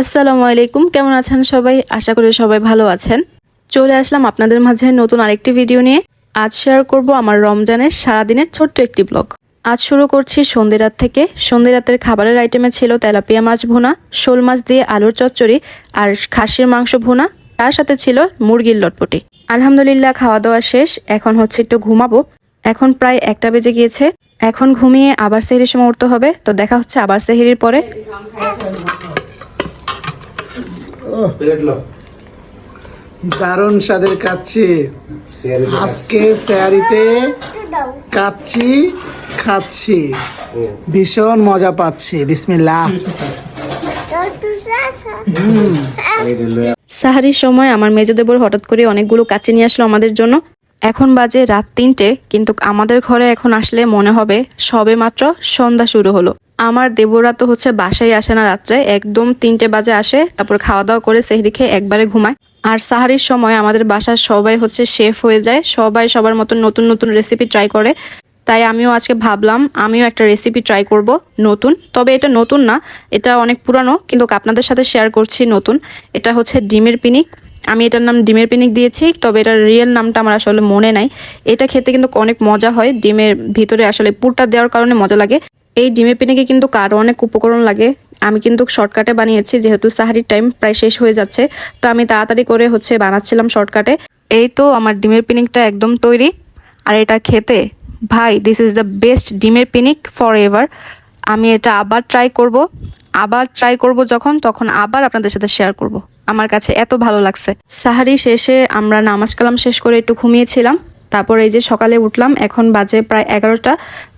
আসসালামু আলাইকুম, কেমন আছেন সবাই? আশা করি সবাই ভালো আছেন। চলে আসলাম আপনাদের মাঝে নতুন আরেকটি ভিডিও নিয়ে। আজ শেয়ার করব আমার রমজানের সারাদিনের ছোট্ট একটি ব্লগ আজ শুরু করছি সন্ধে রাত থেকে। সন্ধে রাতের খাবারের আইটেমে ছিল তেলাপিয়া মাছ ভুনা, শোল মাছ দিয়ে আলুর চচ্চড়ি আর খাসির মাংস ভুনা। তার সাথে ছিল মুরগির লটপটি। আলহামদুলিল্লাহ খাওয়া দাওয়া শেষ। এখন হচ্ছে একটু ঘুমাবো। এখন প্রায় একটা বেজে গিয়েছে। এখন ঘুমিয়ে আবার সেহরির সময় উঠতে হবে। তো দেখা হচ্ছে আবার সেহরির পরে। দারুণ স্বাদের কাচ্ছি আজকে স্যারিতে কাচ্ছি খাচ্ছি। ভীষণ মজা পাচ্ছি। বিসমিল্লাহ। সাহারির সময় আমার মেজদেবর হঠাৎ করে অনেকগুলো কাচ্চি নিয়ে আসলো আমাদের জন্য। এখন বাজে রাত তিনটে, কিন্তু আমাদের ঘরে এখন আসলে মনে হবে সবে মাত্র সন্ধ্যা শুরু হলো। আমার দেবরা তো হচ্ছে বাসায় আসে না রাত্রে, একদম তিনটে বাজে আসে, তারপর খাওয়া দাওয়া করে সেহরি খেয়ে একবারে ঘুমায়। আর সাহারির সময় আমাদের বাসার সবাই হচ্ছে শেফ হয়ে যায়, সবাই সবার মতন নতুন নতুন রেসিপি ট্রাই করে। তাই আমিও আজকে ভাবলাম, আমিও একটা রেসিপি ট্রাই করব, নতুন। তবে এটা নতুন না, এটা অনেক পুরানো, কিন্তু আপনাদের সাথে শেয়ার করছি নতুন। এটা হচ্ছে ডিমের পিনিক। আমি এটার নাম ডিমের পিনিক দিয়েছি, তবে এটার রিয়েল নামটা আমার আসলে মনে নাই। এটা খেতে কিন্তু অনেক মজা হয়, ডিমের ভিতরে আসলে পুরটা দেওয়ার কারণে মজা লাগে। এই ডিমের পিনিকে কিন্তু কারও অনেক উপকরণ লাগে। আমি কিন্তু শর্টকাটে বানিয়েছি, যেহেতু সাহারির টাইম প্রায় শেষ হয়ে যাচ্ছে, তো আমি তাড়াতাড়ি করে হচ্ছে বানাচ্ছিলাম শর্টকাটে এই তো আমার ডিমের পিনিকটা একদম তৈরি। আর এটা খেতে, ভাই দিস ইজ দ্য বেস্ট ডিমের পিনিক ফর এভার আমি এটা আবার ট্রাই করব। আবার ট্রাই করব যখন, তখন আবার আপনাদের সাথে শেয়ার করব। আমার কাছে এত ভালো লাগছে। সাহারি শেষে আমরা নামাজ কালাম শেষ করে একটু ঘুমিয়েছিলাম। তারপর এই যে সকালে উঠলাম, এখন বাজে প্রায় এগারোটা।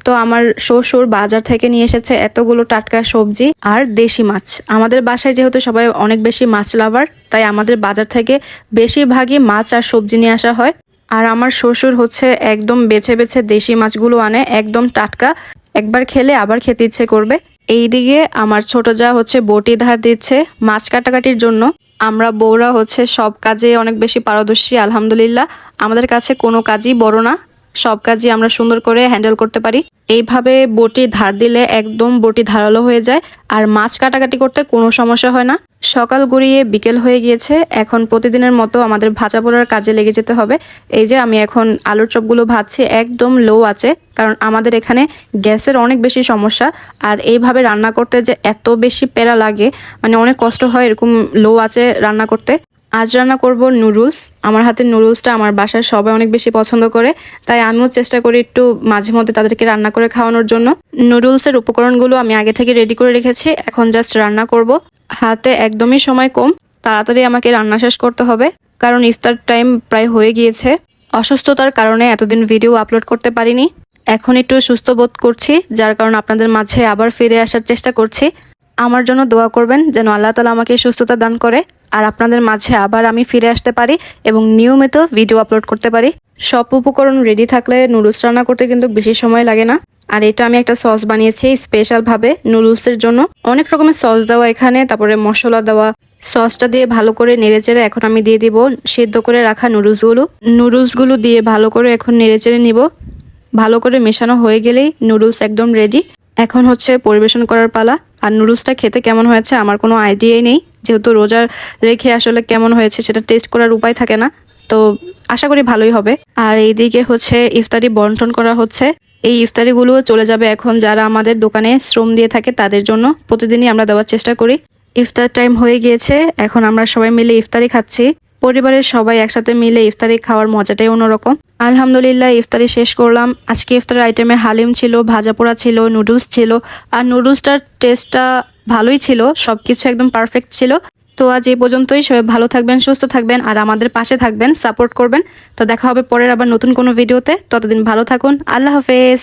তো আমার শ্বশুর বাজার থেকে নিয়ে এসেছে এতগুলো টাটকা সবজি আর দেশি মাছ। আমাদের বাসায় যেহেতু সবাই অনেক বেশি মাছ লাভার, তাই আমাদের বাজার থেকে বেশিরভাগই মাছ আর সবজি নিয়ে আসা হয়। আর আমার শ্বশুর হচ্ছে একদম বেছে বেছে দেশি মাছগুলো আনে, একদম টাটকা। একবার খেলে আবার খেতে ইচ্ছে করবে। এইদিকে আমার ছোট যা হচ্ছে বটি ধার দিচ্ছে মাছ কাটাকাটির জন্য। আমরা বউরা হচ্ছে সব কাজে অনেক বেশি পারদর্শী, আলহামদুলিল্লাহ। আমাদের কাছে কোনো কাজই বড় না। সব কাজই আমরা সুন্দর করে হ্যান্ডেল করতে পারি। এইভাবে বটি ধার দিলে একদম বটি ধারালো হয়ে যায়, আর মাছ কাটাকাটি করতে কোনো সমস্যা হয় না। সকাল গড়িয়ে বিকেল হয়ে গিয়েছে, এখন প্রতিদিনের মতো আমাদের ভাজা পোড়ার কাজে লেগে যেতে হবে। এই যে আমি এখন আলুর চপগুলো ভাজছি, একদম লো আছে, কারণ আমাদের এখানে গ্যাসের অনেক বেশি সমস্যা, আর এইভাবে রান্না করতে যে এত বেশি পেরা লাগে মানে অনেক কষ্ট হয় এরকম লো আছে রান্না করতে। আজ রান্না করব নুডলস আমার হাতের নুডলসটা আমার বাসার সবাই অনেক বেশি পছন্দ করে, তাই আমিও চেষ্টা করি একটু মাঝে মধ্যে তাদেরকে রান্না করে খাওয়ানোর জন্য। নুডলসের উপকরণগুলো আমি আগে থেকে রেডি করে রেখেছি, এখন জাস্ট রান্না করব। হাতে একদমই সময় কম, তাড়াতাড়ি আমাকে রান্না শেষ করতে হবে, কারণ ইফতার টাইম প্রায় হয়ে গিয়েছে। অসুস্থতার কারণে এতদিন ভিডিও আপলোড করতে পারিনি। এখন একটু সুস্থ বোধ করছি, যার কারণে আপনাদের মাঝে আবার ফিরে আসার চেষ্টা করছি। আমার জন্য দোয়া করবেন যেন আল্লাহ তালা আমাকে সুস্থতা দান করে। আর আপনাদের মাঝে আবার আমি ফিরে আসতে পারি এবং নিয়মিত ভিডিও আপলোড করতে পারি। সব উপকরণ রেডি থাকলে নুডলস রান্না করতে কিন্তু বেশি সময় লাগে না। আর এটা আমি একটা সস বানিয়েছি স্পেশাল ভাবে নুডলসের জন্য। অনেক রকমের সস দেওয়া এখানে, তারপরে মশলা দেওয়া। সসটা দিয়ে ভালো করে নেড়েচেড়ে এখন আমি দিয়ে দিব সেদ্ধ করে রাখা নুডলসগুলো নুডলসগুলো দিয়ে ভালো করে এখন নেড়েচেড়ে নিব। ভালো করে মেশানো হয়ে গেলেই নুডলস একদম রেডি এখন হচ্ছে পরিবেশন করার পালা। আর নুডলসটা খেতে কেমন হয়েছে আমার কোনো আইডিয়াই নেই। যেহেতু রোজা রেখে আসলে কেমন হয়েছে সেটা টেস্ট করার উপায় থাকে না, তো আশা করি ভালোই হবে। আর এইদিকে হচ্ছে ইফতারি বন্টন করা হচ্ছে। এই ইফতারিগুলো চলে যাবে এখন যারা আমাদের দোকানে শ্রম দিয়ে থাকে তাদের জন্য। প্রতিদিনই আমরা দেওয়ার চেষ্টা করি। ইফতার টাইম হয়ে গিয়েছে, এখন আমরা সবাই মিলে ইফতারি খাচ্ছি। পরিবারের সবাই একসাথে মিলে ইফতারি খাওয়ার মজাটাই অন্যরকম। আলহামদুলিল্লাহ, ইফতারি শেষ করলাম। আজকে ইফতারের আইটেমে হালিম ছিল, ভাজা পোড়া ছিল, নুডলস ছিল। আর নুডলসটার টেস্টটা ভালোই ছিল, সবকিছু একদম পারফেক্ট ছিল। তো আজ এই পর্যন্তই, সবাই ভালো থাকবেন, সুস্থ থাকবেন, আর আমাদের পাশে থাকবেন সাপোর্ট করবেন। তো দেখা হবে পরের আবার নতুন কোনো ভিডিওতে ততদিন ভালো থাকুন, আল্লাহ হাফেজ।